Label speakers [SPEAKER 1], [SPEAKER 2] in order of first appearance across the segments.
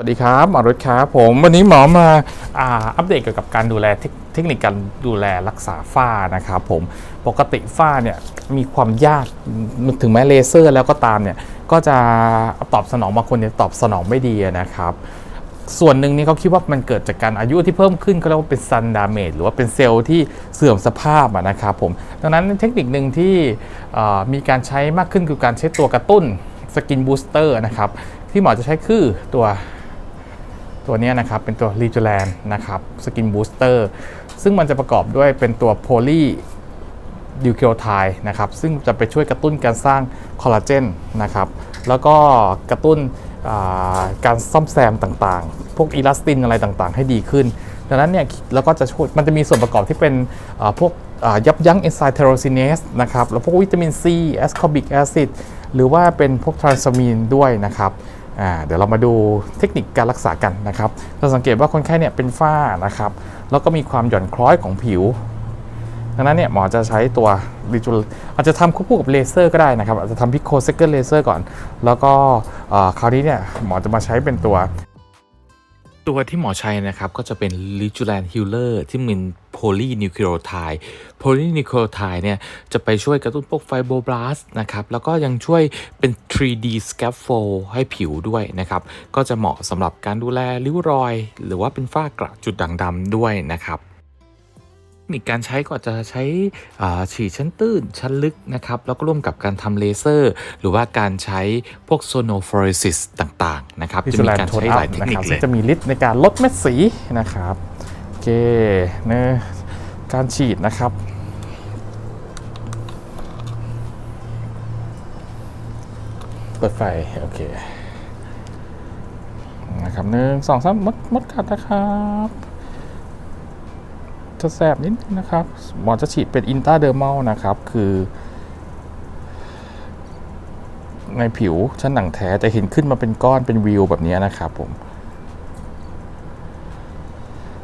[SPEAKER 1] สวัสดีครับหมอรุตครับผมวันนี้หมอมาอาัปเดตเกี่ยวกับการดูแลเทคนิคการดูแลรักษาฝ้านะครับผมปกติฝ้าเนี่ยมีความยากถึงแม้เลเซอร์แล้วก็ตามเนี่ยก็จะตอบสนองบางคนเนี่ยตอบสนองไม่ดีนะครับ ส่วนหนึ่งนี่เขาคิดว่ามันเกิดจากการอายุที่เพิ่มขึ้นก็เรียกว่าเป็นซันดาเมจหรือว่าเป็นเซลล์ที่เสื่อมสภาพนะครับผมดังนั้นเทคนิคหนึ่งที่มีการใช้มากขึ้นคือการใช้ตัวกระตุ้นสกินบูสเตอร์นะครับที่หมอจะใช้คือตัว ตัวนี้นะครับเป็นตัว r e g u l a n นะครับสกินบูสเตอร์ซึ่งมันจะประกอบด้วยเป็นตัวโพลีดิวเคโอไทนะครับซึ่งจะไปช่วยกระตุ้นการสร้างคอลลาเจนนะครับแล้วก็กระตุ้นการซ่อมแซมต่างๆ พวกอีลาสตินอะไรต่างๆ ให้ดีขึ้น ดังนั้นเนี่ยแล้วก็จะช่วยมันจะมีส่วนประกอบที่เป็นพวกยับยั้งเอนไซม์เทโรซินเนสนะครับแล้วพวกวิตามินซีแอสคอบิกแอซิดหรือว่าเป็นพวกทรานสมีนด้วยนะครับ เดี๋ยวเรามาดูเทคนิคการรักษากันนะครับเราสังเกตว่าคนไข้เนี่ยเป็นฝ้านะครับ แล้วก็มีความหย่อนคล้อยของผิว ดังนั้นเนี่ยหมอจะใช้ตัวรีจูอาจจะทำควบคู่กับเลเซอร์ก็ได้นะครับ อาจจะทำพิโคเซกเกอร์เลเซอร์ก่อน แล้วก็คราวนี้เนี่ยหมอจะมาใช้เป็นตัว ตัวที่หมอใช้นะครับ ก็จะเป็นลิจูแลนฮิลเลอร์ที่มี polynucleotide polynucleotide เนี่ย จะไปช่วยกระตุ้นพวกไฟโบบลาส์นะครับ แล้วก็ยังช่วยเป็น 3D scaffold ให้ผิวด้วยนะครับ ก็จะเหมาะสำหรับการดูแลริ้วรอย หรือว่าเป็นฝ้ากระจุดด่างดำด้วยนะครับ นิคการใช้ก็จะใช้อ่าฉีดชั้นตื้นชั้นลึกนะครับแล้วก็ร่วมกับการทำเลเซอร์ หรือว่าการใช้พวกโซโนฟอเรซิสต่างๆนะครับจะมีการใช้หลายเทคนิคเลยจะมีฤทธิ์ในการลดเม็ดสีนะครับโอเคเนะการฉีดนะครับเปิดไฟ โอเค นะครับหนึ่งสองสามมดมดกัดนะครับ จะแสบนิดนึงนะครับ หมอจะฉีดเป็นอินตาเดอร์มัลนะครับ คือ ในผิวชั้นหนังแท้จะเห็นขึ้นมาเป็นก้อนเป็นวิวแบบนี้นะครับผม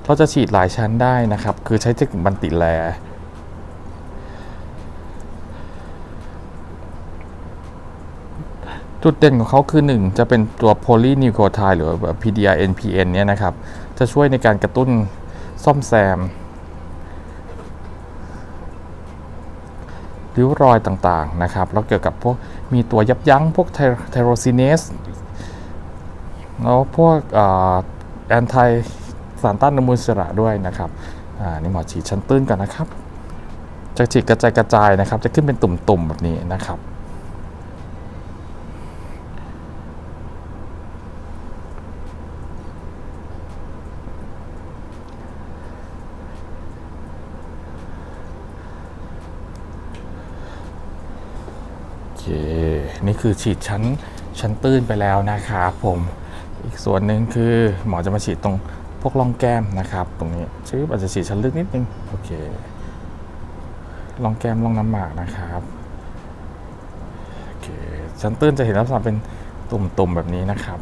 [SPEAKER 1] เราจะฉีดหลายชั้นได้นะครับ คือใช้เทคนิคบันติแลจุดเด่นของเขาคือ 1 จะเป็นตัวโพลีนิวโคไทด์หรือว่า PDRNPN เนี่ยนะครับ จะช่วยในการกระตุ้นซ่อมแซม ริ้วรอยต่างๆนะครับแล้วเกี่ยวกับพวกมีตัวยับยั้งพวกไทโรซินเนสแล้วพวกแอนตี้สารต้านอนุมูลอิสระด้วยนะครับอ่านี่หมอฉีดชั้นตื้นกันนะครับจะฉีดกระจายกระจายนะครับ จะขึ้นเป็นตุ่มๆแบบนี้นะครับ นี่คือฉีดชั้นชั้นตื้นไปแล้วนะครับผมอีกส่วนหนึ่งคือหมอจะมาฉีดตรงพวกร่องแก้มนะครับ ตรงนี้ชื่ออาจจะฉีดชั้นลึกนิดนึงโอเคร่องแก้มร่องน้ำหมากนะครับโอเคชั้นตื้นจะเห็นลักษณะเป็นตุ่มๆแบบนี้นะครับ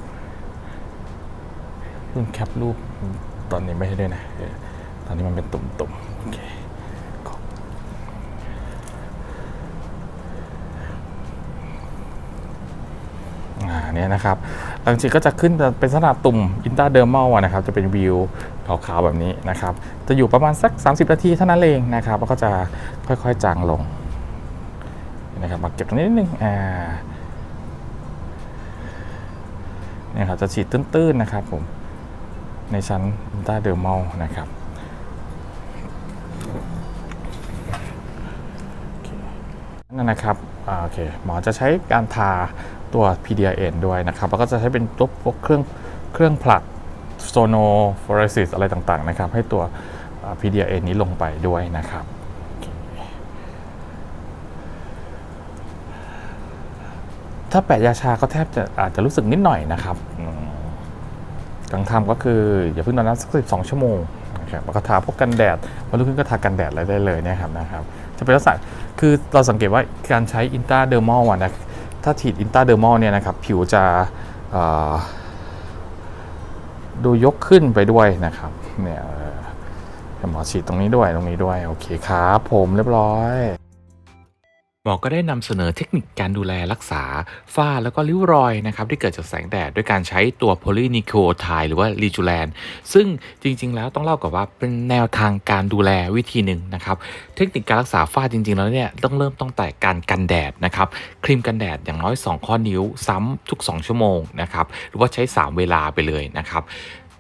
[SPEAKER 1] รุ่นแคปรูปตอนนี้ไม่ให้ด้วยนะตอนนี้มันเป็นตุ่มๆโอเค เนี่ยนะครับหลังจากก็จะขึ้นเป็นลักษณะตุ่มอินตาเดอร์มัลนะครับจะเป็นวิวขาวๆแบบนี้นะครับจะอยู่ประมาณสัก 30 นาทีเท่านั้นเองนะครับแล้วก็จะค่อยๆจางลงนะครับมาเก็บตรงนี้นิดนึงอ่าเนี่ยครับจะฉีดตื้นๆนะครับผมในชั้นอินตาเดอร์มัลนะครับนั่นนะครับ โอเคหมอจะใช้การทาตัว PDRN ด้วยนะครับ แล้วก็จะใช้เป็นตัวพวกเครื่องเครื่องผลักโซโนฟอเรซิสอะไรต่างๆนะครับ ให้ตัว PDRN นี้ลงไปด้วยนะครับถ้าแปะยาชาก็แทบจะอาจจะรู้สึกนิดหน่อยนะครับอืมกลางทำก็คืออย่าเพิ่งนอนนั้นสักสิบสองชั่วโมงนะครับแล้วก็ทาพวกกันแดดวันรุ่งขึ้นก็ทากันแดดอะไรได้เลยนะครับนะครับ จะเป็นลักษณะ คือเราสังเกตว่าการใช้อินตาเดอร์มอลนะถ้าฉีดอินตาเดอร์มอลเนี่ยนะครับผิวจะดูยกขึ้นไปด้วยนะครับเนี่ยหมอฉีดตรงนี้ด้วยตรงนี้ด้วย โอเคครับผมเรียบร้อย
[SPEAKER 2] หมอก็ได้นำเสนอเทคนิคการดูแลรักษาฝ้าแล้วก็ริ้วรอยนะครับที่เกิดจากแสงแดดด้วยการใช้ตัวโพลีนิโคไทหรือว่าลีจูแลนซึ่งจริง ๆ แล้วต้องเล่ากับว่าเป็นแนวทางการดูแลวิธีหนึ่งนะครับ เทคนิคการรักษาฝ้าจริง ๆ แล้วเนี่ยต้องเริ่มตั้งแต่การกันแดดนะครับครีมกันแดดอย่างน้อย 2 ข้อนิ้วซ้ำทุก 2 ชั่วโมงนะครับหรือว่าใช้ 3 เวลาไปเลยนะครับ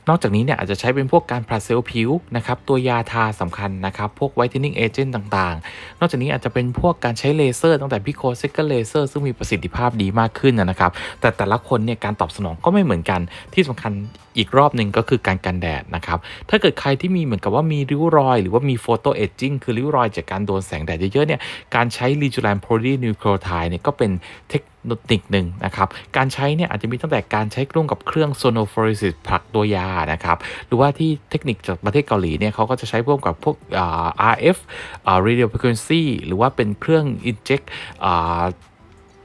[SPEAKER 2] นอกจากนี้เนี่ยอาจจะใช้เป็นพวกการพลาเซลล์ผิวนะครับตัวยาทาสำคัญนะครับ พวกไวท์เทนนิ่งเอเจนต์ต่างๆ นอกจากนี้อาจจะเป็นพวกการใช้เลเซอร์ตั้งแต่พิโคเซกเกอร์เลเซอร์ซึ่งมีประสิทธิภาพดีมากขึ้นนะครับ แต่แต่ละคนเนี่ยการตอบสนองก็ไม่เหมือนกันที่สำคัญอีกรอบหนึ่งก็คือการกันแดดนะครับ ถ้าเกิดใครที่มีเหมือนกับว่ามีริ้วรอย หรือว่ามีโฟโตเอจจิ้งคือริ้วรอยจากการโดนแสงแดดเยอะๆเนี่ยการใช้ลีจูแลนโพลีนิวโคลไทเนี่ยก็เป็นเทค นิคหนึ่งนะครับ การใช้เนี่ยอาจจะมีตั้งแต่การใช้ร่วมกับเครื่องโซโนฟอริซิสผลักตัวยานะครับ หรือว่าที่เทคนิคจากประเทศเกาหลีเนี่ยเขาก็จะใช้ร่วมกับพวก RF อา radio frequency หรือว่าเป็นเครื่อง inject อ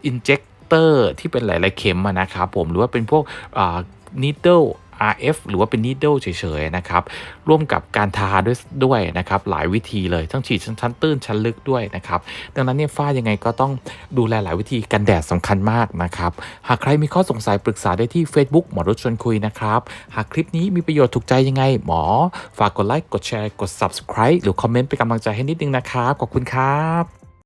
[SPEAKER 2] injector ที่เป็นหลาย ๆ เข็มนะครับผมหรือว่าเป็นพวกอ่า needle RF หรือว่าเป็น needle เฉยๆนะครับร่วมกับการทาด้วยด้วยนะครับหลายวิธีเลยทั้งฉีดชั้นชั้นตื้นชั้นลึกด้วยนะครับดังนั้นเนี่ยฝ้ายังไงก็ต้องดูแลหลายวิธีกันแดดสำคัญมากนะครับหากใครมีข้อสงสัยปรึกษาได้ที่ Facebook หมอรุชชวนคุยนะครับหากคลิปนี้มีประโยชน์ถูกใจยังไง หมอ ฝากกดไลค์กดแชร์กด subscribe หรือคอมเมนต์เป็นกำลังใจให้นิดนึงนะครับขอบคุณครับ